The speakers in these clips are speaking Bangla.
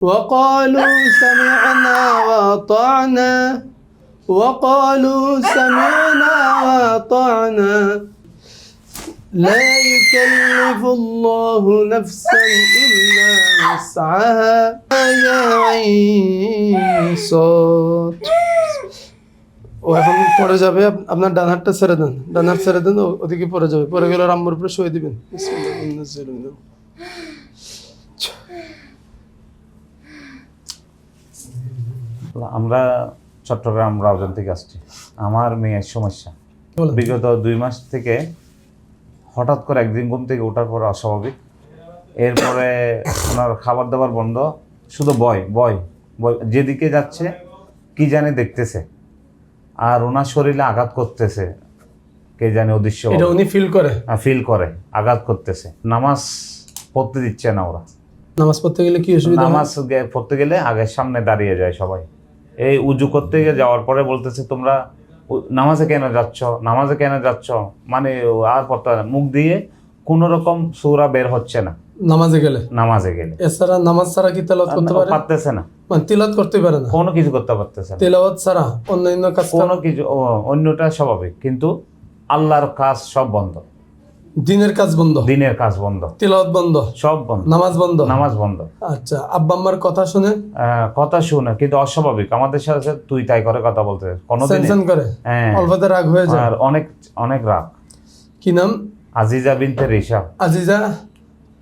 وقالوا سمعنا وأطعنا وقالوا سمعنا وأطعنا لا يكلف الله نفسا إلا وسعها يا عين صاد ও এখন পড়ে যাবে আপ- আপনার ডান হাতটা ছেড়ে দেন ডান হাত ছেড়ে দেন ও- ওদিকে পড়ে যাবে পড়ে গেলে রাম্মুর উপরে শুয়ে দিবেন আমরা চট্টগ্রাম রাউজান থেকে আসছি। আমার মেয়ের সমস্যা। বিগত দুই মাস থেকে হঠাৎ করে একদিন ঘুম থেকে ওঠার পর অস্বাভাবিক। এরপরে ওনার খাবার দাবার বন্ধ শুধু বয় বয় বয় যেদিকে যাচ্ছে কি জানে দেখতেছে। আর ওনার শরীরে আঘাত করতেছে কে জানে অদৃশ্য এটা উনি ফিল করে? ফিল করে আঘাত করতেছে। নামাজ পড়তে দিচ্ছে না ওরা। নামাজ পড়তে গেলে কি অসুবিধা নামাজ পড়তে গেলে আগের সামনে দাঁড়িয়ে যায় সবাই। এই উজু করতে গিয়ে যাওয়ার পরে বলতেছে তোমরা নামাজে কেন যাচ্ছ? নামাজে কেন যাচ্ছ? মানে আর পড়তে মুখ দিয়ে কোনো রকম সুরা বের হচ্ছে না। নামাজে গেলে? নামাজে গেলে। এছাড়া নামাজ ছাড়া কি তেলাওয়াত করতে পারে? পারতেছে না। মানে তিলাওয়াত করতে পারে না? কোনো কিছু করতে পারতেছে না। তেলাওয়াত ছাড়া অন্যান্য কাজ কোনো কিছু অন্যটা স্বাভাবিক। কিন্তু আল্লাহর কাজ সব বন্ধ। দিনের কাজ বন্ধ? দিনের কাজ বন্ধ। তেলাওয়াত বন্ধ? সব বন্ধ। নামাজ বন্ধ? নামাজ বন্ধ। আচ্ছা আব্বা আম্মার কথা শুনে? কথা শুনে কিন্তু অস্বাভাবিক। আমাদের সাথে তুই তাই করে কথা বলতে কোনোদিন করে? হ্যাঁ। অল্পতে রাগ হয়ে যায়? আর অনেক অনেক রাগ। কি নাম? আজিজা বিনতে রিসা আজিজা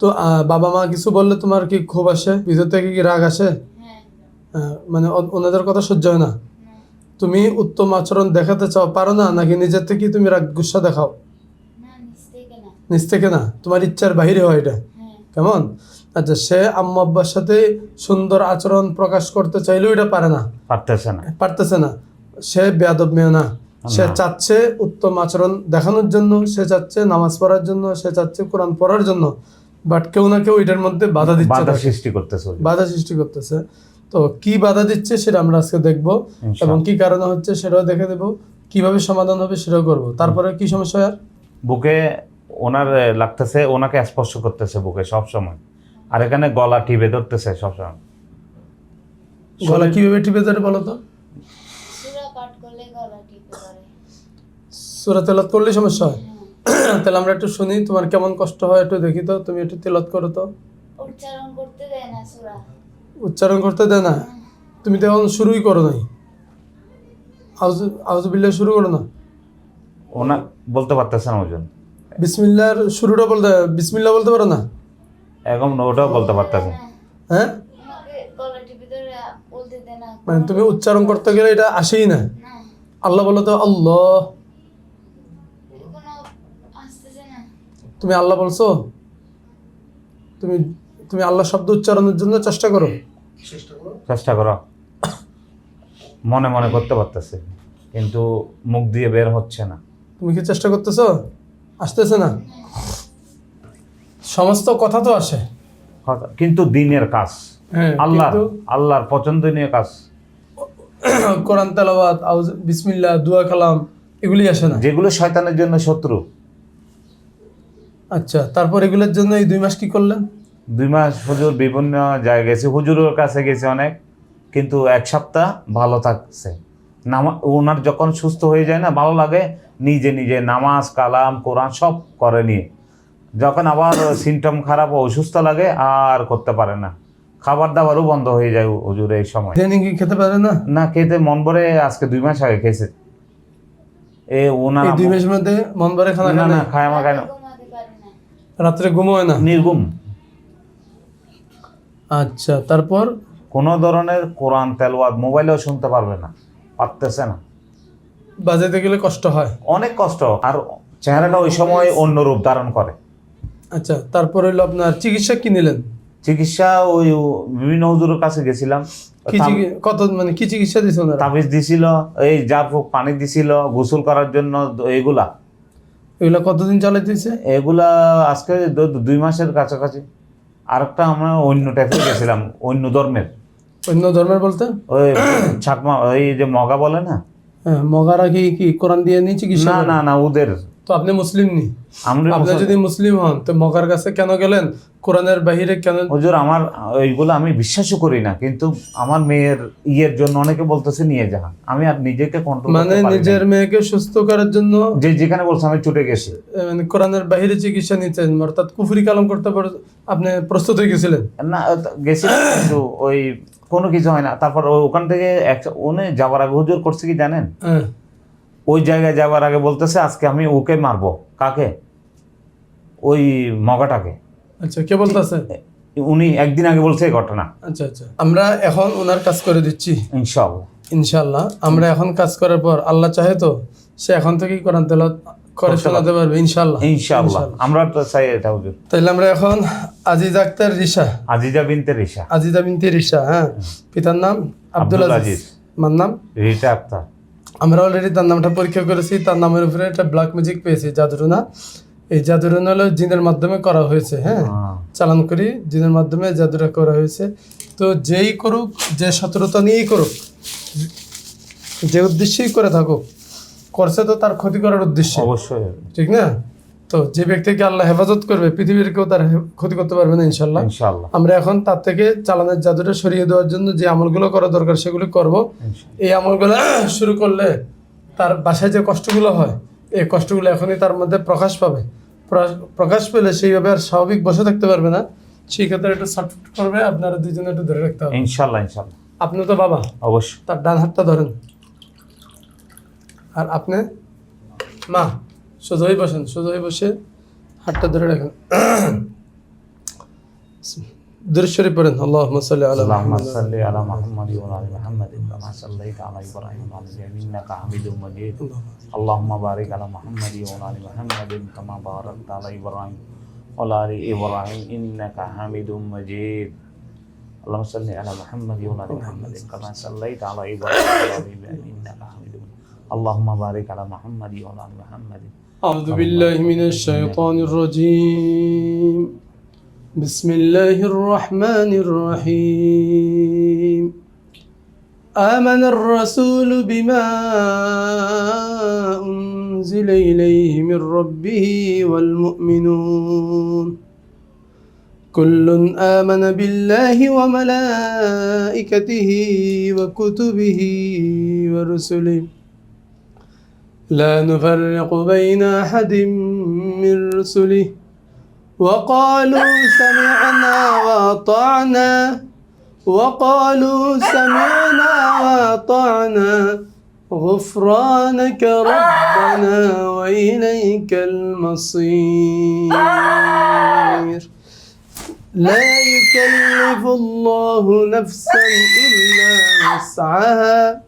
তো আহ, বাবা মা কিছু বললে তোমার কি ক্ষোভ আসে? ভিতর থেকে কি রাগ আসে? আহ, মানে ওনাদের কথা সহ্য হয় না। তুমি উত্তম আচরণ দেখাতে চাও পারো না? নাকি নিজের থেকে তুমি রাগ গুসা দেখাও? নিজ থেকে না তোমার ইচ্ছার বাহিরে হয় এটা। হ্যাঁ। কেমন? আচ্ছা সে আম্মা আব্বার সাথে সুন্দর আচরণ প্রকাশ করতে চাইলেও এটা পারে না। পারতেছে না। পারতেছে না। সে বেয়াদব মেয়ে না। সে চাচ্ছে উত্তম আচরণ দেখানোর জন্য সে চাচ্ছে নামাজ পড়ার জন্য সে চাচ্ছে কোরআন পড়ার জন্য। বাট কেউ না কেউ এটার মধ্যে বাধা দিচ্ছে। বাধা সৃষ্টি করতেছে। বাধা সৃষ্টি করতেছে। তো কি বাধা দিচ্ছে সেটা আমরা আজকে দেখব। এবং কি কারণে হচ্ছে সেটাও দেখে দেবো কীভাবে সমাধান হবে সেটাও করব। তারপরে কি সমস্যা আর? বুকে ওনার লাগতেছে ওনাকে স্পর্শ করতেছে বুকে সব সময় আর এখানে গলা টিপে ধরতেছে সবসময়। গলা কীভাবে টিপে ধরে বলো তো? সুরা তেলাত করলে সমস্যা হয়? হ্যাঁ। তাহলে আমরা একটু শুনি তোমার কেমন কষ্ট হয় একটু দেখি তো তুমি একটু তেলাত করো তো। উচ্চারণ করতে দেয় না সুরা। উচ্চারণ করতে দেয় না? তুমি তো এখন শুরুই করো নাই। আউজ আউজবিল্লাহ শুরু করো না। ওনা বলতে পারতেছে না ওজন। বিসমিল্লার শুরুটা বলতে বিসমিল্লা বলতে পারো না? এখন ওটাও বলতে পারতেছে। না। হ্যাঁ? মানে তুমি উচ্চারণ করতে গেলে এটা আসেই না। আল্লাহ বলো তো আল্লাহ। তুমি আল্লাহ বলছো? তুমি তুমি আল্লাহ শব্দ উচ্চারণের জন্য চেষ্টা করো। চেষ্টা করো। মনে মনে করতে পারতেছে কিন্তু মুখ দিয়ে বের হচ্ছে না। তুমি কি চেষ্টা করতেছো? আসতেছে না। সমস্ত কথা তো আসে। কিন্তু দিনের কাজ। হ্যাঁ আল্লাহ আল্লাহর পছন্দনীয় কাজ। কোরআন তেলাওয়াত আউজ বিসমিল্লাহ দুয়া কালাম এগুলি আসে না। যেগুলো শয়তানের জন্য শত্রু। আচ্ছা তারপর এগুলোর জন্য এই দুই মাস কি করলেন? দুই মাস হুজুর বিভিন্ন জায়গায় গেছে। হুজুরের কাছে গেছে অনেক কিন্তু এক সপ্তাহ ভালো থাকছে। নামা ওনার যখন সুস্থ হয়ে যায় না ভালো লাগে নিজে নিজে নামাজ কালাম কোরআন সব করে নিয়ে। যখন আবার সিমটম খারাপ অসুস্থ লাগে আর করতে পারে না। খাবার দাবারও বন্ধ হয়ে যায় হুজুর এই সময়। কি খেতে পারে না? না খেতে মন ভরে আজকে দুই মাস আগে খেয়েছে। এ ওনার দুই মাসের মধ্যে মন ভরে খানা না খায় না না খায় আমার খায় না। রাত্রে ঘুম হয় না? নির্গুম আচ্ছা তারপর? কোনো ধরনের কোরআন তেলওয়াত মোবাইলেও শুনতে পারবে না। পারতেছে না। বাজাতে গেলে কষ্ট হয়। অনেক কষ্ট। আর চেহারাটা ওই সময় অন্য রূপ ধারণ করে। আচ্ছা তারপর হইল আপনার চিকিৎসা কি নিলেন? চিকিৎসা ওই বিভিন্ন হুজুরের কাছে গেছিলাম। কত মানে কি চিকিৎসা দিছে ওনারা? তাবিজ দিছিল এই ফুক পানি দিছিল গোসল করার জন্য এগুলা। এগুলা কতদিন চলে চালাইতেছে? এগুলা আজকে দুই মাসের কাছাকাছি। আরেকটা আমরা অন্য টাইপের গেছিলাম অন্য ধর্মের। অন্য ধর্মের বলতে? ওই ছাকমা ওই যে মগা বলে না? মগারা কি কি কোরআন দিয়ে নিয়ে চিকিৎসা না না না ওদের। তো আপনি মুসলিম নি? আপনি যদি মুসলিম হন তো মকার কাছে কেন গেলেন? কোরআনের বাহিরে কেন হুজুর আমার ওইগুলো আমি বিশ্বাসও করি না কিন্তু আমার মেয়ের ইয়ের জন্য অনেকে বলতেছে নিয়ে যা। আমি আর নিজেকে কন্ট্রোল মানে নিজের মেয়েকে সুস্থ করার জন্য যে যেখানে বলছে আমি ছুটে গেছি। মানে কোরআনের বাহিরে চিকিৎসা নিতেন অর্থাৎ কুফরি কালাম করতে পার- আপনি প্রস্তুত হয়ে গেছিলেন? না গেছি কিন্তু ওই কোনো কিছু হয় না। তারপর ওখান থেকে এক- উনি যাওয়ার আগে হুজুর করছে কি জানেন? হ্যাঁ। ওই জায়গায় যাওয়ার আগে বলতেছে আজকে আমি ওকে মারবো। কাকে? ওই মগাটাকে। আচ্ছা কে বলতেছে? উনি একদিন আগে বলছে এই ঘটনা। আচ্ছা আচ্ছা। আমরা এখন ওনার কাজ করে দিচ্ছি। ইনশাআল্লাহ। ইনশাল্লাহ আমরা এখন কাজ করার পর আল্লাহ চাহে তো সে এখন থেকেই কোরআন তেলাওয়াত করে শোনাতে পারবে ইনশাল্লাহ। ইনশাআল্লাহ আমরা তো চাই এটা হুজুর। তাইলে আমরা এখন আজিজ আক্তার রিসা আজিজা বিনতে রিসা আজিজা বিনতি রিসা হ্যাঁ। পিতার নাম আব্দুল আজিজ। মার নাম? রিটা আক্তার। আমরা অলরেডি তার নামটা পরীক্ষা করেছি তার নামের উপরে একটা ব্ল্যাক ম্যাজিক পেয়েছি জাদুরুনা। এই জাদুরুনা হলো জিনের মাধ্যমে করা হয়েছে হ্যাঁ। হ্যাঁ। চালান করি জিনের মাধ্যমে জাদুটা করা হয়েছে। তো যেই করুক যে সতর্কতা নিয়েই করুক যে উদ্দেশ্যেই করে থাকুক করছে তো তার ক্ষতি করার উদ্দেশ্যে। অবশ্যই। ঠিক না? তো যে ব্যক্তিকে আল্লাহ হেফাজত করবে পৃথিবীর কেউ তার ক্ষতি করতে পারবে না ইনশাল্লাহ আমরা এখন তার থেকে চালানের জাদুটা সরিয়ে দেওয়ার জন্য যে আমলগুলো করা দরকার সেগুলো করব। এই আমলগুলো শুরু করলে তার বাসায় যে কষ্টগুলো হয় এই কষ্টগুলো এখনই তার মধ্যে প্রকাশ পাবে। প্রকাশ পেলে সেইভাবে আর স্বাভাবিক বসে থাকতে পারবে না। সেই ক্ষেত্রে একটু সাপোর্ট করবে আপনারা দুজনে একটু ধরে রাখতে হবে। ইনশাল্লাহ ইনশাআল্লাহ। আপনি তো বাবা। অবশ্যই। তার ডান হাতটা ধরেন। আর আপনি মা সোজা হয়ে বসেন সোজা হয়ে বসে হাতটা ধরে রাখেন দৃশ্যরে পড়েন আল্লাহ সাল্লি আলা اللهم মুহাম্মাদ। صل على محمد وعلى ال محمد كما صليت على ابراهيم وعلى ال انك حميد مجيد اللهم بارك على محمد وعلى ال محمد كما باركت على ابراهيم وعلى ال ابراهيم انك حميد مجيد اللهم صل على محمد وعلى ال محمد كما صليت على ابراهيم وعلى ال ابراهيم انك حميد مجيد اللهم بارك على محمد وعلى آل محمد. أعوذ بالله من الشيطان الرجيم. بسم الله الرحمن الرحيم. آمن الرسول بما أنزل إليه من ربه والمؤمنون. كل آمن بالله وملائكته وكتبه ورسله. لا نفرق بين أحد من رسله. وقالوا سمعنا وأطعنا. وقالوا سمعنا وأطعنا. غفرانك ربنا وإليك المصير. لا يكلف الله نفسا إلا وسعها.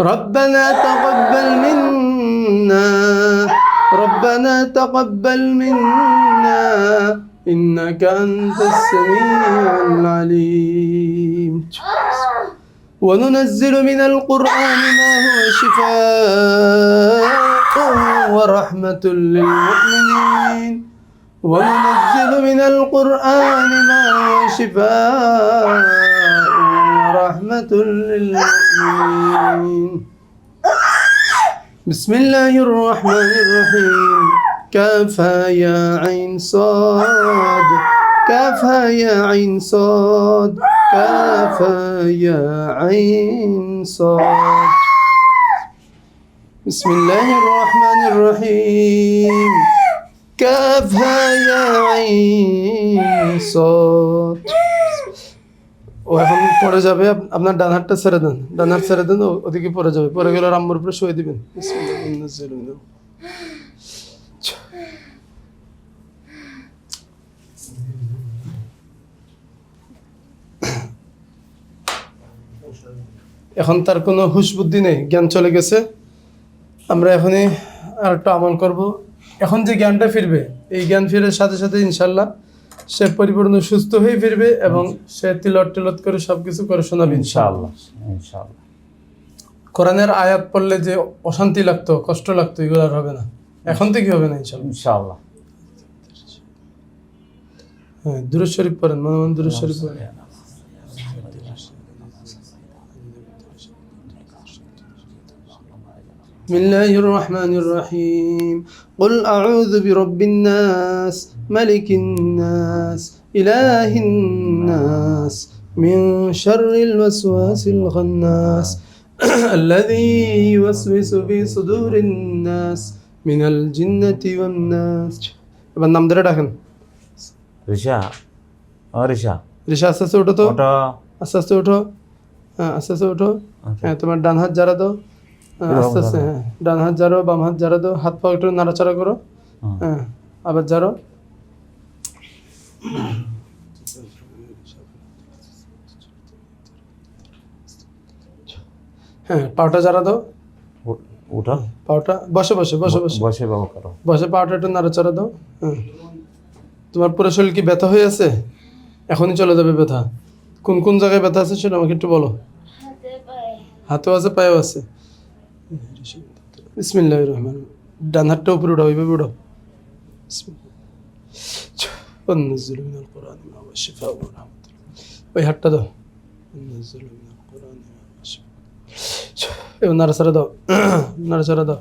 ربنا تقبل منا. ربنا تقبل منا. إنك أنت السميع العليم. وننزل من القرآن ما هو شفاء ورحمة للمؤمنين. وننزل من القرآن ما هو شفاء ورحمة للمؤمنين. بسم الله الرحمن الرحيم. كافها يا عين صاد. كافها يا عين صاد. كافها يا عين صاد. بسم الله الرحمن الرحيم. كافها يا عين صاد. ও এখন পড়ে যাবে, আপনার ডান হাতটা ছেড়ে দেন, ডান হাত ছেড়ে দেন ওদিকে পড়ে যাবে, পড়ে গেলে রাম্মুর উপরে শুয়ে দিবেন। এখন তার কোনো হুশ বুদ্ধি নেই, জ্ঞান চলে গেছে। আমরা এখনই আর একটা আমল করব। এখন যে জ্ঞানটা ফিরবে, এই জ্ঞান ফিরে সাথে সাথে ইনশাল্লাহ সে পরিপূর্ণ সুস্থ হয়ে ফিরবে এবং সে তিলত টিলত করে সবকিছু করে শোনাবে ইনশাল্লাহ ইনশাআল্লাহ ইনশাআল্লাহ কোরআনের আয়াত পড়লে যে অশান্তি লাগতো কষ্ট লাগতো এগুলো আর হবে না এখন থেকে হবে না ইনশাল্লাহ ইনশাআল্লাহ হ্যাঁ দুরুদ শরীফ পড়েন মনে মনে দুরুদ শরীফ পড়েন بسم الله الرحمن الرحيم قل أعوذ برب الناس ملك الناس إله الناس من شر الوسواس الخناس الذي يوسوس في صدور الناس من الجنة والناس এবার নাম ধরে ডাকেন রিশা ও রিশা ঋষা আস্তে আস্তে উঠো তো ওটা আস্তে আস্তে উঠো হ্যাঁ আস্তে আস্তে উঠো আচ্ছা। হ্যাঁ তোমার ডান হাত জারা দাও হ্যাঁ, আস্তে আস্তে হ্যাঁ। ডান হাত জারো বাম হাত জারা দাও। হাত পা একটু নাড়াচাড়া করো। হ্যাঁ আবার জারো। হ্যাঁ পাওটা জারা দাও। উঠো পাওটা বসে বসে বসে বসে। বসে বাবু করো। বসে পাওটা একটু নাড়াচাড়া দাও। হ্যাঁ। তোমার পুরো শরীর কি ব্যথা হয়ে আছে? এখনই চলে যাবে ব্যথা। কোন কোন জায়গায় ব্যথা আছে সেটা আমাকে একটু বলো। হাতে পায়ে। হাতেও আছে পায়েও আছে। বিসমিল্লাহ রহমান ডান হাতটা উপরে উঠাও এইভাবে উঠাও ওই দাও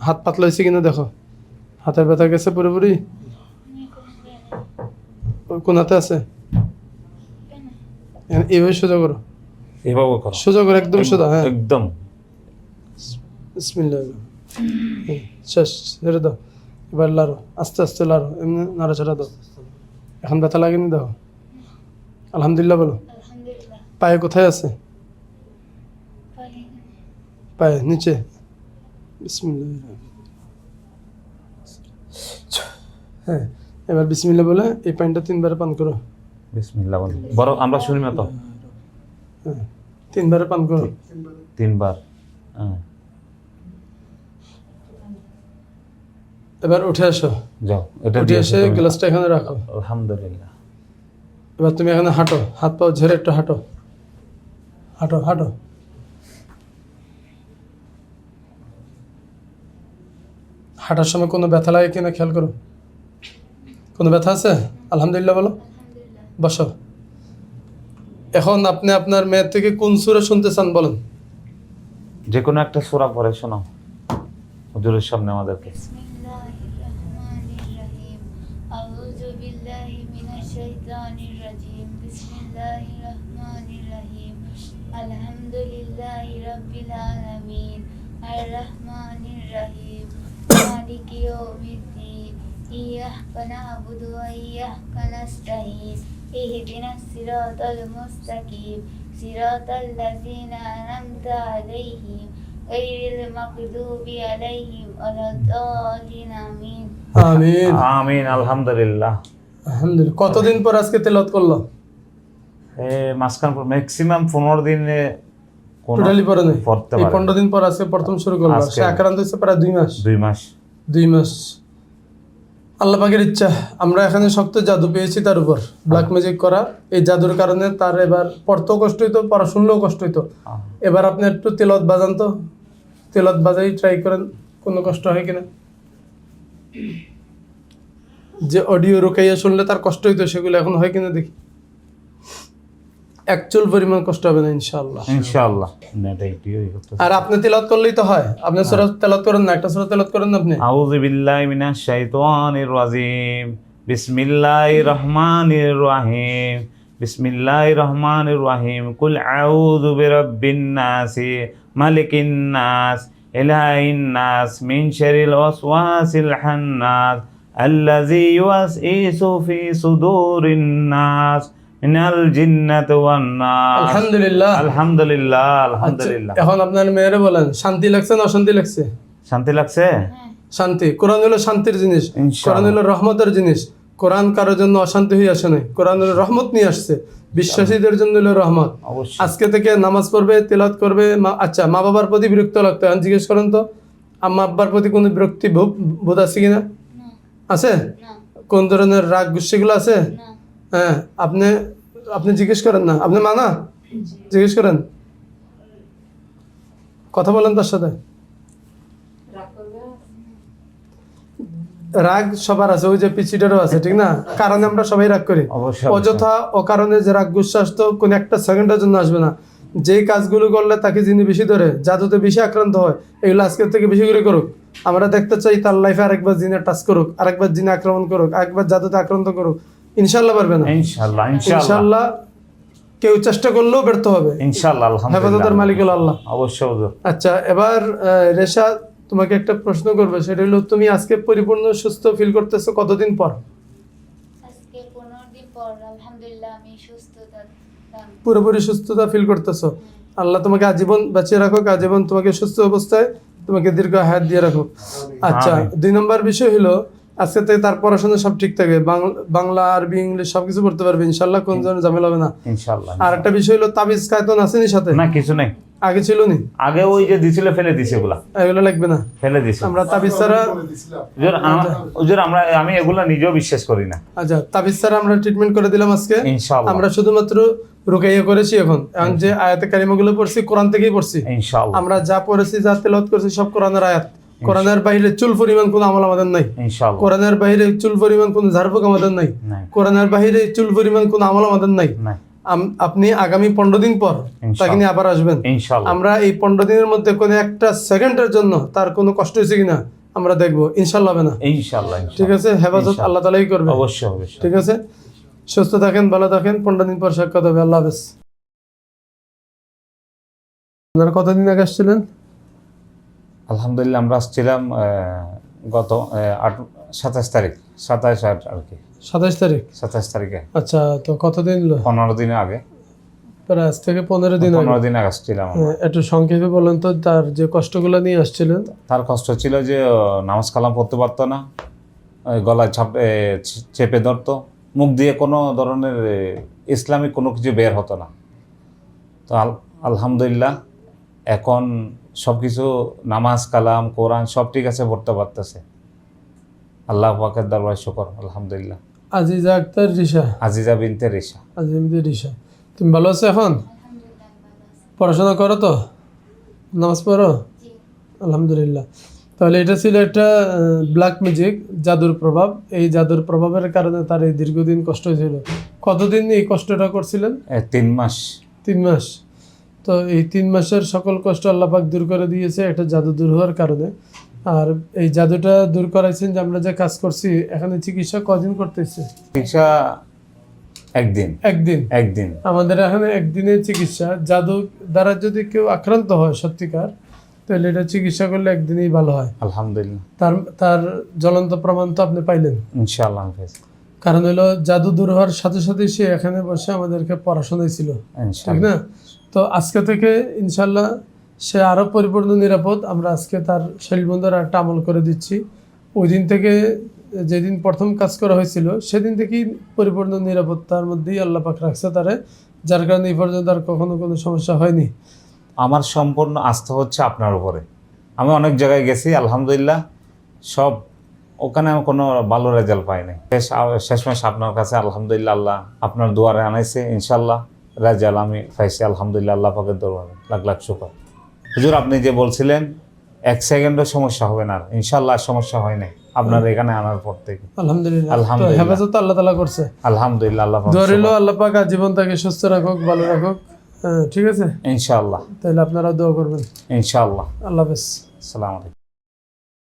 হাত পাত লাইছে কিনা দেখো হাতের ব্যথা গেছে পুরোপুরি কোন হাতে আছে এইভাবে সোজা করো সোজা করো একদম সোজা হ্যাঁ একদম বিসমিল্লাহ। শেষ দাও। এবার লাড়ো আস্তে আস্তে লাড়ো এমনি নাড়াচাড়া দাও। এখন ব্যথা লাগেনি দাও। আলহামদুলিল্লাহ বলো। পায়ে কোথায় আছে? পায়ে। পায়ে নিচে। বিসমিল্লাহ। হ্যাঁ এবার বিসমিল্লাহ বলে এই পানিটা তিনবার পান করো। বিসমিল্লাহ বলো। বড় আমরা শুনি না তো। হ্যাঁ তিনবারে পান করো। তিনবার। হ্যাঁ। এবার উঠে আসো। যাও এটা উঠে এসে গ্লাসটা এখানে রাখো। আলহামদুলিল্লাহ। এবার তুমি এখানে হাঁটো হাত পাও ঝেড়ে একটু হাঁটো। হাঁটো হাঁটো। হাঁটার সময় কোনো ব্যথা লাগে কিনা খেয়াল করো। কোনো ব্যথা আছে? আলহামদুলিল্লাহ বলো। আলহামদুলিল্লাহ। বসো। এখন আপনি আপনার মেয়ের থেকে কোন সুরে শুনতে চান বলেন? যে কোনো একটা সূরা পরে শোনাও। হুজুরের সামনে আমাদেরকে। রব্বিল আলামিন আর রহমানির রহিম মালিক ইয়াউমিদ্দিন আমিন। আলহামদুলিল্লাহ। আলহামদুলিল্লাহ। কতদিন পর আজকে তেলাওয়াত করল? মাঝখান ম্যাক্সিমাম পনেরো দিনে টোটালি নেই। পড়তে পারে পনেরো দিন পর আজকে প্রথম শুরু করল। সে আক্রান্ত হচ্ছে প্রায় মাস। মাস। মাস। আল্লাহ পাকের ইচ্ছা। আমরা এখানে শক্ত জাদু পেয়েছি তার উপর। ব্ল্যাক ম্যাজিক করা। এই জাদুর কারণে তার এবার পড়তেও কষ্ট হইতো পড়া শুনলেও কষ্ট হইতো। এবার আপনি একটু তেলত বাজান তো। তেলত বাজাই ট্রাই করেন কোনো কষ্ট হয় কিনা। যে অডিও রোকাইয়া শুনলে তার কষ্ট হইতো সেগুলো এখন হয় কিনা দেখি। অ্যাকচুয়াল পরিমাণ কষ্ট হবে না ইনশাআল্লাহ ইনশাআল্লাহ নেটা একটুই করতেছে আর আপনি তেলত করলেই তো হয় আপনি সুরা তেলত করেন না একটা সুরা তেলত করেন না আপনি আউযু বিল্লাহি মিনাশ শাইতানির রাজিম বিসমিল্লাহির রহমানির রহিম বিসমিল্লাহির রহমানির রহিম কুল আউযু বিরাব্বিন নাস মালিকিন নাস إله الناس من شر الوسواس الحناس الذي يوسوس في صدور الناس আলহামদুলিল্লাহ। আচ্ছা, এখন আপনার বলেন শান্তি লাগছে না অশান্তি লাগছে? শান্তি লাগছে? শান্তি। শান্তির জিনিস রহমতের জিনিস। কোরআন কারোর জন্য অশান্তি হয়ে আসে নাই। কোরআন রহমত নিয়ে আসছে। বিশ্বাসীদের জন্য রহমত। আজকে থেকে নামাজ পড়বে তেলাত করবে আচ্ছা মা বাবার প্রতি বিরক্ত লাগতো। এখন জিজ্ঞেস করেন তো আম্মা আব্বার প্রতি কোনো বিরক্তি বোধ আছে কিনা? আছে? কোন ধরনের রাগ গুসিগুলো আছে? হ্যাঁ আপনি আপনি জিজ্ঞেস করেন না। আপনি মানা? জিজ্ঞেস করেন। কথা বলেন তার সাথে। রাগ সবার আছে ওই যে পিছিটারও আছে ঠিক না? কারণে আমরা সবাই রাগ করি। অযথা অকারণে যে রাগ গুচ্ছা আসতো কোন একটা সেকেন্ডের জন্য আসবে না। যেই কাজগুলো করলে তাকে যিনি বেশি ধরে জাদুতে বেশি আক্রান্ত হয় এগুলো আজকের থেকে বেশি করে করুক। আমরা দেখতে চাই তার লাইফে আরেকবার জিনে টাচ করুক আরেকবার জিনে আক্রমণ করুক আরেকবার জাদুতে আক্রান্ত করুক। ইনশাল্লাহ পারবে না। ইনশাআল্লাহ ইনশাআল্লাহ। ইনশাল্লাহ কেউ চেষ্টা করলেও ব্যর্থ হবে। ইনশাআল্লাহ হেফাজতের মালিক হলো আল্লাহ। অবশ্যই হুজুর। আচ্ছা এবার রেশা তোমাকে একটা প্রশ্ন করবে। সেটা হলো তুমি আজকে পরিপূর্ণ সুস্থ ফিল করতেছো কতদিন পর? আজকে পনেরো দিন পর আলহামদুলিল্লাহ আমি সুস্থ পুরোপুরি সুস্থতা ফিল করতেছো? আল্লাহ তোমাকে আজীবন বাঁচিয়ে রাখুক আজীবন তোমাকে সুস্থ অবস্থায় তোমাকে দীর্ঘ হায়াত দিয়ে রাখুক। আচ্ছা দুই নম্বর বিষয় হলো আজকে থেকে তার পড়াশোনা সব ঠিক থাকে। বাংলা আরবি ইংলিশ সবকিছু পড়তে পারবে ইনশাল্লাহ। কোন ধরনের ঝামেলা হবে না। ইনশাআল্লাহ আর একটা বিষয় হলো তাবিজ কায়তন আসেনি সাথে? না কিছু নেই। আগে ছিল নি? আগে ওই যে দিছিল ফেলে দিছে এগুলা এগুলো লাগবে না। ফেলে দিছে। আমরা তাবিজ ছাড়া হুজুর হুজুর আমরা আমি এগুলা নিজেও বিশ্বাস করি না। আচ্ছা তাবিজ ছাড়া আমরা ট্রিটমেন্ট করে দিলাম আজকে। ইনশাআল্লাহ আমরা শুধুমাত্র রুকাইয়া করেছি এখন। এখন যে আয়াতে কারিমাগুলো পড়ছি কোরআন থেকেই পড়ছি। ইনশাআল্লাহ আমরা যা পড়েছি যা তেলাওয়াত করেছি সব কোরআনের আয়াত। কোরআনের বাইরে চুল পরিমাণ কোনো আমল আমাদের নাই। কোরআনের বাইরে চুল পরিমাণ কোনো ঝাড়ফুক আমাদের নাই। কোরআনের বাইরে চুল পরিমাণ কোনো আমল আমাদের নাই। আপনি আগামী পনেরো দিন পর তাকে নিয়ে আবার আসবেন। আমরা এই পনেরো দিনের মধ্যে কোনো একটা সেকেন্ডের জন্য তার কোনো কষ্ট হয়েছে কিনা আমরা দেখব। ইনশাল্লাহ হবে না। ইনশাআল্লাহ ঠিক আছে? হেফাজত আল্লাহ তালাই করবে। অবশ্যই অবশ্যই। ঠিক আছে? সুস্থ থাকেন ভালো থাকেন। পনেরো দিন পর সাক্ষাৎ হবে। আল্লাহ হাফেজ। আপনারা কতদিন আগে আসছিলেন? আলহামদুলিল্লাহ আমরা আসছিলাম গত আট সাতাশ তারিখ সাতাশ আট আর কি। সাতাইশ তারিখ? সাতাশ তারিখে। আচ্ছা তো কতদিন পনেরো দিন আগে। প্রায় আজ থেকে পনেরো দিন পনেরো দিন আগে আসছিলাম হ্যাঁ, একটু সংক্ষেপে বলেন তো তার যে কষ্টগুলো নিয়ে আসছিলেন। তার কষ্ট ছিল যে নামাজ কালাম পড়তে পারতো না গলায় ছাপ চেপে ধরতো মুখ দিয়ে কোনো ধরনের ইসলামিক কোনো কিছু বের হতো না। তো আলহামদুলিল্লাহ এখন সব কিছু নামাজ কালাম কোরআন সব ঠিক আছে পড়তে পারতেছে। আল্লাহ পাকের দরবার শুকর আলহামদুলিল্লাহ। আজিজা আক্তার রিসা আজিজা বিনতে রেশা। আজিমদি রিসা তুমি ভালো আছো এখন? পড়াশোনা করো তো? নামাজ পড়ো? জি। আলহামদুলিল্লাহ। তাহলে এটা ছিল একটা ব্ল্যাক ম্যাজিক জাদুর প্রভাব। এই জাদুর প্রভাবের কারণে তার এই দীর্ঘদিন কষ্ট হয়েছিল। কতদিন এই কষ্টটা করছিলেন? তিন মাস। তিন মাস। তো এই তিন মাসের সকল কষ্ট আল্লাপাক দূর করে দিয়েছে একটা জাদু দূর হওয়ার কারণে। আর এই জাদুটা দূর করাইছেন যে আমরা যে কাজ করছি এখানে চিকিৎসা কদিন করতেছে? চিকিৎসা একদিন। একদিন? একদিন। আমাদের এখানে একদিনের চিকিৎসা। জাদু দ্বারা যদি কেউ আক্রান্ত হয় সত্যিকার তাহলে এটা চিকিৎসা করলে একদিনেই ভালো হয়। আলহামদুলিল্লাহ। তার তার জ্বলন্ত প্রমাণ তো আপনি পাইলেন। ইনশাআল্লাহ কারণ হলো জাদু দূর হওয়ার সাথে সাথে সে এখানে বসে আমাদেরকে পড়াশোনায় ছিল। ঠিক না? তো আজকে থেকে ইনশাল্লাহ সে আরও পরিপূর্ণ নিরাপদ। আমরা আজকে তার শৈলবন্ধের একটা আমল করে দিচ্ছি। ওই দিন থেকে যেদিন প্রথম কাজ করা হয়েছিল, সেদিন থেকেই পরিপূর্ণ নিরাপত্তার মধ্যেই আল্লাহ পাক রাখছে তারে, যার কারণে এই পর্যন্ত আর কখনো কোনো সমস্যা হয়নি। আমার সম্পূর্ণ আস্থা হচ্ছে আপনার উপরে। আমি অনেক জায়গায় গেছি, আলহামদুলিল্লাহ, সব ওখানে আমি কোনো ভালো রেজাল্ট পাইনি। শেষ শেষমেশ আপনার কাছে আলহামদুলিল্লাহ, আল্লাহ আপনার দুয়ারে আনাইছে ইনশাল্লাহ রেজাল্ট আমি পাইছি আলহামদুলিল্লাহ আল্লাহ পাকের দরবারে লাখ লাখ শুকর। হুজুর আপনি যে বলছিলেন এক সেকেন্ডও সমস্যা হবে না আর। ইনশাল্লাহ সমস্যা হয় নাই। আপনার এখানে আনার পর থেকে। আলহামদুলিল্লাহ। আলহামদুলিল্লাহ। হেফাজত আল্লাহ তালা করছে। আলহামদুলিল্লাহ আল্লাহ আল্লাহ পাক জীবন তাকে সুস্থ রাখুক ভালো রাখুক। হ্যাঁ, ঠিক আছে? ইনশাআল্লাহ। তাহলে আপনারা দোয়া করবেন। ইনশাআল্লাহ। আল্লাহ হাফেজ। আসসালামু আলাইকুম।